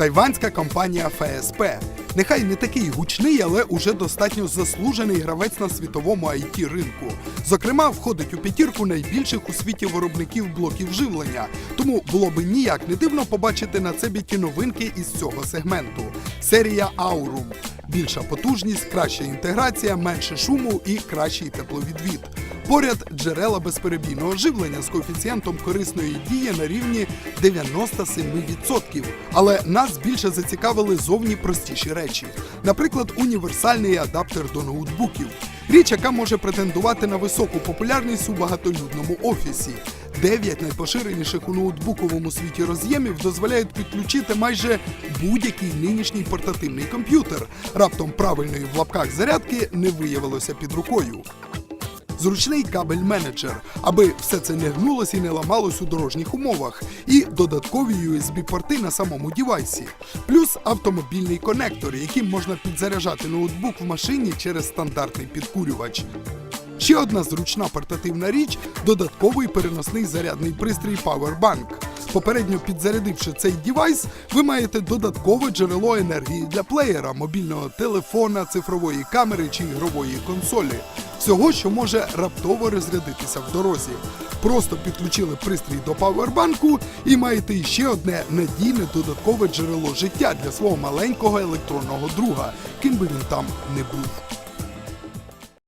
Тайванська компанія ФСП. Нехай не такий гучний, але уже достатньо заслужений гравець на світовому it ринку. Зокрема, входить у п'ятірку найбільших у світі виробників блоків живлення. Тому було би ніяк не дивно побачити на цебі ті новинки із цього сегменту. Серія Aurum. Більша потужність, краща інтеграція, менше шуму і кращий тепловідвід. Поряд джерела безперебійного живлення з коефіцієнтом корисної дії на рівні 97%. Але нас більше зацікавили зовні простіші речі. Наприклад, універсальний адаптер до ноутбуків. Річ, яка може претендувати на високу популярність у багатолюдному офісі. Дев'ять найпоширеніших у ноутбуковому світі роз'ємів дозволяють підключити майже будь-який нинішній портативний комп'ютер. Раптом правильної в лапках зарядки не виявилося під рукою. Зручний кабель-менеджер, аби все це не гнулося і не ламалось у дорожніх умовах, і додаткові USB-порти на самому дівайсі, плюс автомобільний конектор, яким можна підзаряджати ноутбук в машині через стандартний підкурювач. Ще одна зручна портативна річ додатковий переносний зарядний пристрій Powerbank. Попередньо підзарядивши цей девайс, ви маєте додаткове джерело енергії для плеєра, мобільного телефона, цифрової камери чи ігрової консолі. Всього, що може раптово розрядитися в дорозі. Просто підключили пристрій до павербанку і маєте ще одне надійне додаткове джерело життя для свого маленького електронного друга, ким би він там не був.